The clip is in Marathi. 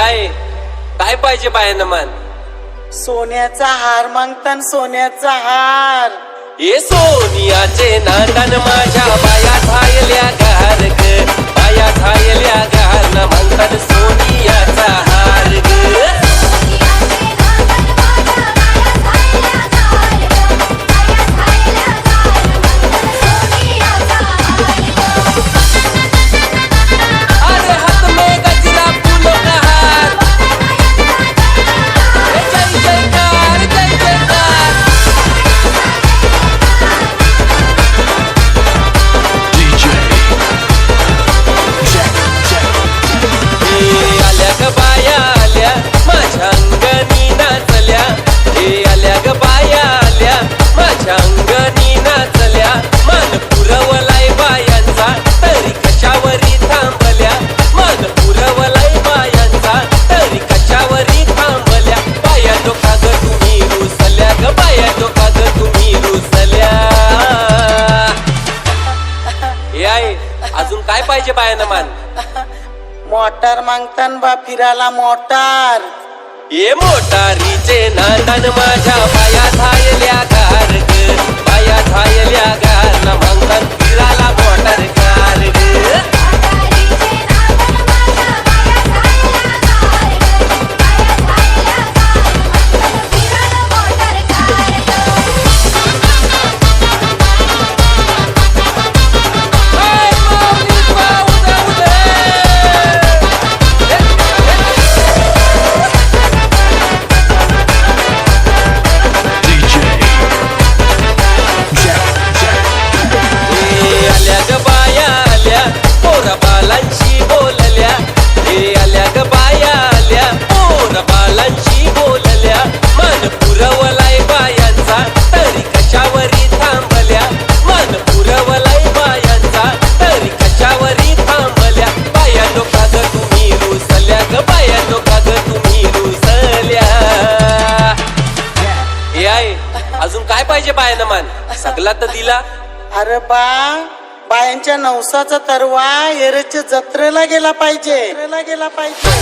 आहे. काय पाहिजे बायानं मान? सोन्याचा हार मागतान सोन्याचा हार. ये सोनियाचे नांदन माझ्या काय पाहिजे बायानं मान? मोटार मागतान बा फिराला मोटार. ये मोटारीचे नांदन माझ्या पाया झायल्या बालांशी बोलल्या. मन पुरवलाय बायांचा तरी कशावरी थांबल्या. मन पुरवलाय बायांचा तरी कशावरी थांबल्या. बाया नो काग तुम्ही रुसल्या ग बाया नो काग तुम्ही रुसल्या. हे आहे अजून काय पाहिजे बायानं मान? सगला तर दिला. अरे बा बायांच्या नवसाचा तरवा एरेच्या जत्रेला गेला पाहिजे. जत्रेला गेला पाहिजे.